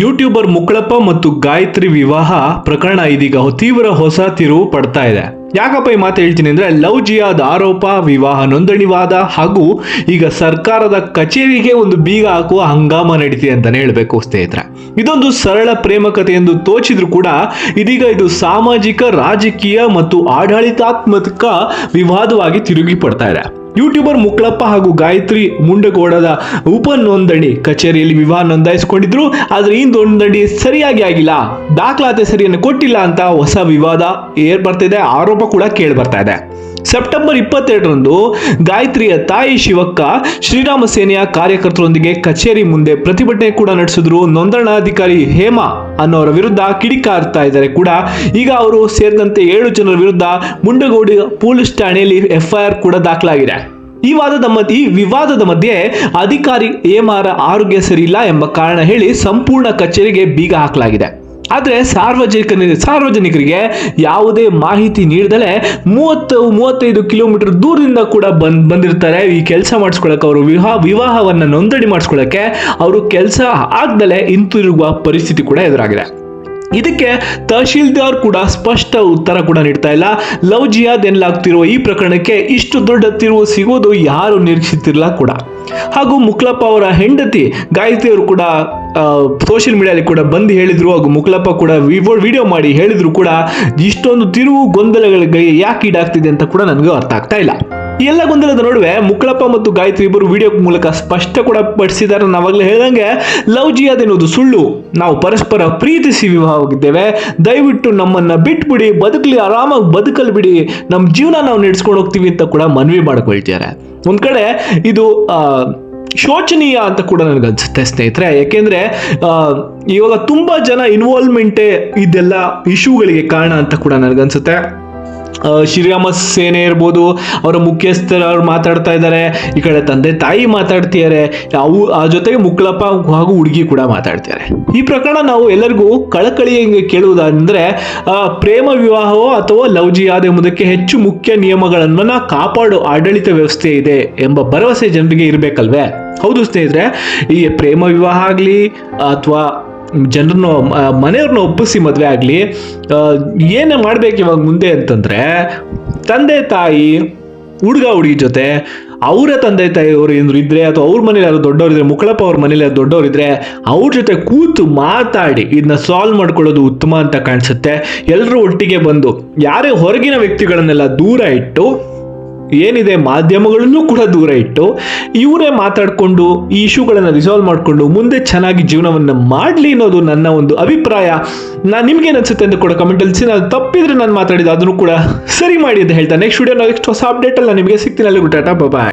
YouTuber ಮುಕ್ಕಳಪ್ಪ ಮತ್ತು ಗಾಯತ್ರಿ ವಿವಾಹ ಪ್ರಕರಣ ಇದೀಗ ತೀವ್ರ ಹೊಸ ತಿರುವು ಪಡ್ತಾ ಇದೆ. ಯಾಕಪ್ಪ ಈ ಮಾತು ಹೇಳ್ತೀನಿ ಅಂದ್ರೆ ಲವ್ ಜಿಯಾದ ಆರೋಪ, ವಿವಾಹ ನೋಂದಣಿವಾದ ಹಾಗೂ ಈಗ ಸರ್ಕಾರದ ಕಚೇರಿಗೆ ಒಂದು ಬೀಗ ಹಾಕುವ ಹಂಗಾಮ ನಡೀತಿದೆ ಅಂತಾನೆ ಹೇಳಬೇಕು ಸ್ನೇಹಿತರೆ. ಇದೊಂದು ಸರಳ ಪ್ರೇಮ ಕಥೆ ಎಂದು ತೋಚಿದ್ರು ಕೂಡ ಇದೀಗ ಇದು ಸಾಮಾಜಿಕ, ರಾಜಕೀಯ ಮತ್ತು ಆಡಳಿತಾತ್ಮಕ ವಿವಾದವಾಗಿ ತಿರುಗಿ ಪಡ್ತಾ ಇದೆ. ಯೂಟ್ಯೂಬರ್ ಮುಕ್ಲಪ್ಪ ಹಾಗೂ ಗಾಯತ್ರಿ ಮುಂಡಗೋಡದ ಉಪ ನೋಂದಣಿ ಕಚೇರಿಯಲ್ಲಿ ವಿವಾಹ ನೋಂದಾಯಿಸಿಕೊಂಡಿದ್ರು, ಆದರೆ ಈ ನೋಂದಣಿ ಸರಿಯಾಗಿ ಆಗಿಲ್ಲ. ದಾಖಲಾತಿ ಸರಿಯನ್ನು ಕೊಟ್ಟಿಲ್ಲ ಅಂತ ಹೊಸ ವಿವಾದ ಏರ್ ಬರ್ತಿದೆ, ಆರೋಪ ಕೂಡ ಕೇಳಿ ಬರ್ತಾ ಇದೆ. ಸೆಪ್ಟೆಂಬರ್ ಇಪ್ಪತ್ತೆರಡರಂದು ಗಾಯತ್ರಿಯ ತಾಯಿ ಶಿವಕ್ಕ ಶ್ರೀರಾಮ ಸೇನೆಯ ಕಾರ್ಯಕರ್ತರೊಂದಿಗೆ ಕಚೇರಿ ಮುಂದೆ ಪ್ರತಿಭಟನೆ ಕೂಡ ನಡೆಸಿದ್ರು. ನೋಂದಣಾಧಿಕಾರಿ ಹೇಮಾ ಅನ್ನೋರ ವಿರುದ್ಧ ಕಿಡಿಕಾರ್ತಾ ಇದ್ದಾರೆ ಕೂಡ. ಈಗ ಅವರು ಸೇರಿದಂತೆ ಏಳು ಜನರ ವಿರುದ್ಧ ಮುಂಡಗೋಡಿ ಪೊಲೀಸ್ ಠಾಣೆಯಲ್ಲಿ ಎಫ್ಐಆರ್ ಕೂಡ ದಾಖಲಾಗಿದೆ. ಈ ವಾದದ ಮಧ್ಯೆ ಈ ವಿವಾದದ ಮಧ್ಯೆ ಅಧಿಕಾರಿ ಏಮಾರ ಆರೋಗ್ಯ ಸರಿಯಿಲ್ಲ ಎಂಬ ಕಾರಣ ಹೇಳಿ ಸಂಪೂರ್ಣ ಕಚೇರಿಗೆ ಬೀಗ ಹಾಕಲಾಗಿದೆ. ಆದರೆ ಸಾರ್ವಜನಿಕ ಸಾರ್ವಜನಿಕರಿಗೆ ಯಾವುದೇ ಮಾಹಿತಿ ನೀಡದಲೆ ಮೂವತ್ತು, ಮೂವತ್ತೈದು ಕಿಲೋಮೀಟರ್ ದೂರದಿಂದ ಕೂಡ ಬಂದ್, ಬಂದಿರ್ತಾರೆ. ಈ ಕೆಲಸ ಮಾಡಿಸ್ಕೊಳಕ್ಕೆ ಅವರು ವಿವಾಹ, ವಿವಾಹವನ್ನು ನೋಂದಣಿ ಮಾಡಿಸ್ಕೊಳ್ಳೋಕ್ಕೆ ಅವರು ಕೆಲಸ ಆಗ್ದಲೆ ಹಿಂತಿರುಗುವ ಪರಿಸ್ಥಿತಿ ಕೂಡ ಎದುರಾಗಿದೆ. ಇದಕ್ಕೆ ತಹಶೀಲ್ದಾರ್ ಕೂಡ ಸ್ಪಷ್ಟ ಉತ್ತರ ಕೂಡ ನೀಡ್ತಾ ಇಲ್ಲ. ಲವ್ ಜಿಯಾದ್ ಎನ್ನಲಾಗ್ತಿರುವ ಈ ಪ್ರಕರಣಕ್ಕೆ ಇಷ್ಟು ದೊಡ್ಡ ತಿರುವು ಸಿಗೋದು ಯಾರು ನಿರೀಕ್ಷಿಸಿರಲಿಲ್ಲ ಕೂಡ. ಹಾಗೂ ಮುಕ್ಲಪ್ಪ ಅವರ ಹೆಂಡತಿ ಗಾಯತ್ರಿ ಅವರು ಕೂಡ ಸೋಷಿಯಲ್ ಮೀಡಿಯಲ್ಲಿ ಕೂಡ ಬಂದು ಹೇಳಿದ್ರು ಹಾಗೂ ಮುಕ್ಲಪ್ಪ ಕೂಡ ವಿಡಿಯೋ ಮಾಡಿ ಹೇಳಿದ್ರು ಕೂಡ ಇಷ್ಟೊಂದು ತಿರುವು ಗೊಂದಲಗಳಿಗೆ ಯಾಕೆ ಈಡಾಗ್ತಿದೆ ಅಂತ ಕೂಡ ನನಗೆ ಅರ್ಥ ಆಗ್ತಾ ಇಲ್ಲ. ಈ ಎಲ್ಲ ಗೊಂದಲದ ನಡುವೆ ಮುಕ್ಲಪ್ಪ ಮತ್ತು ಗಾಯತ್ರಿ ಇಬ್ಬರು ವಿಡಿಯೋ ಮೂಲಕ ಸ್ಪಷ್ಟ ಕೂಡ ಪಡಿಸಿದ್ದಾರೆ ನಾವಾಗಲೇ ಹೇಳಿದಂಗೆ, ಲವ್ ಜಿಯಾದ್ ಅದೇನೋದು ಸುಳ್ಳು. ನಾವು ಪರಸ್ಪರ ಪ್ರೀತಿಸಿ ವಿವಾಹವಾಗಿದ್ದೇವೆ. ದಯವಿಟ್ಟು ನಮ್ಮನ್ನ ಬಿಟ್ಬಿಡಿ, ಬದುಕಲಿ, ಆರಾಮಾಗಿ ಬದುಕಲ್ ಬಿಡಿ. ನಮ್ಮ ಜೀವನ ನಾವು ನಡೆಸ್ಕೊಂಡು ಹೋಗ್ತೀವಿ ಅಂತ ಕೂಡ ಮನವಿ ಮಾಡ್ಕೊಳ್ತಿದ್ದಾರೆ. ಒಂದ್ ಕಡೆ ಇದು ಶೋಚನೀಯ ಅಂತ ಕೂಡ ನನಗೆ ಅನ್ಸುತ್ತೆ ಸ್ನೇಹಿತರೆ. ಯಾಕೆಂದ್ರೆ ಇವಾಗ ತುಂಬಾ ಜನ ಇನ್ವಾಲ್ವ್ಮೆಂಟೇ ಇದೆಲ್ಲ ಇಶ್ಯೂಗಳಿಗೆ ಕಾರಣ ಅಂತ ಕೂಡ ನನಗನ್ಸುತ್ತೆ. ಶ್ರೀರಾಮ ಸೇನೆ ಇರ್ಬೋದು, ಅವರ ಮುಖ್ಯಸ್ಥರು ಅವ್ರು ಮಾತಾಡ್ತಾ ಇದ್ದಾರೆ. ಈ ಕಡೆ ತಂದೆ ತಾಯಿ ಮಾತಾಡ್ತಿದ್ದಾರೆ. ಅವು, ಆ ಜೊತೆಗೆ ಮುಕ್ಕಳಪ್ಪ ಹಾಗೂ ಹುಡುಗಿ ಕೂಡ ಮಾತಾಡ್ತಿದ್ದಾರೆ. ಈ ಪ್ರಕರಣ ನಾವು ಎಲ್ಲರಿಗೂ ಕಳಕಳಿಯಂಗೆ ಕೇಳುವುದಂದ್ರೆ ಪ್ರೇಮ ವಿವಾಹವೋ ಅಥವಾ ಲವ್ ಜಿಯಾದ ಎಂಬುದಕ್ಕೆ ಹೆಚ್ಚು ಮುಖ್ಯ ನಿಯಮಗಳನ್ನು ಕಾಪಾಡು ಆಡಳಿತ ವ್ಯವಸ್ಥೆ ಇದೆ ಎಂಬ ಭರವಸೆ ಜನರಿಗೆ ಇರಬೇಕಲ್ವೇ? ಹೌದು ಸ್ನೇಹಿತರೆ, ಈ ಪ್ರೇಮ ವಿವಾಹ ಆಗಲಿ ಅಥವಾ ಜನರನ್ನ ಮನೆಯವ್ರನ್ನ ಒಪ್ಪಿಸಿ ಮದುವೆ ಆಗಲಿ ಏನೇ ಮಾಡ್ಬೇಕು ಇವಾಗ ಮುಂದೆ ಅಂತಂದರೆ, ತಂದೆ ತಾಯಿ, ಹುಡುಗ ಹುಡುಗಿ ಜೊತೆ, ಅವರ ತಂದೆ ತಾಯಿಯವರು ಏನಾದ್ರು ಇದ್ರೆ, ಅಥವಾ ಅವ್ರ ಮನೇಲಿ ಯಾರು ದೊಡ್ಡವರಿದ್ರೆ ಮುಕ್ಕಳಪ್ಪ ಅವ್ರ ಮನೇಲಿ ಯಾರು ದೊಡ್ಡವರಿದ್ರೆ ಅವ್ರ ಜೊತೆ ಕೂತು ಮಾತಾಡಿ ಇದನ್ನ ಸಾಲ್ವ್ ಮಾಡ್ಕೊಳ್ಳೋದು ಉತ್ತಮ ಅಂತ ಕಾಣಿಸುತ್ತೆ. ಎಲ್ಲರೂ ಒಟ್ಟಿಗೆ ಬಂದು, ಯಾರೇ ಹೊರಗಿನ ವ್ಯಕ್ತಿಗಳನ್ನೆಲ್ಲ ದೂರ ಇಟ್ಟು ಏನಿದೆ, ಮಾಧ್ಯಮಗಳನ್ನೂ ಕೂಡ ದೂರ ಇಟ್ಟು ಇವರೇ ಮಾತಾಡಿಕೊಂಡು ಈ ಇಶ್ಯೂಗಳನ್ನು ರಿಸಾಲ್ವ್ ಮಾಡಿಕೊಂಡು ಮುಂದೆ ಚೆನ್ನಾಗಿ ಜೀವನವನ್ನು ಮಾಡಲಿ ಅನ್ನೋದು ನನ್ನ ಒಂದು ಅಭಿಪ್ರಾಯ. ನಾನು ನಿಮ್ಗೇನು ಅನ್ಸುತ್ತೆ ಅಂತ ಕೂಡ ಕಮೆಂಟಲ್ಲಿ ನಾನು ತಪ್ಪಿದ್ರೆ ನಾನು ಮಾತಾಡಿದ ಅದನ್ನು ಕೂಡ ಸರಿ ಮಾಡಿ ಅಂತ ಹೇಳ್ತಾ ನೆಕ್ಸ್ಟ್ ವಿಡಿಯೋ ನೆಕ್ಸ್ಟ್ ಹೊಸ ಅಪ್ಡೇಟಲ್ಲಿ ನಿಮಗೆ ಸಿಗ್ತೀನಿ. ಅಲ್ಲಿ ಟಾಟಾ ಬಾಯ್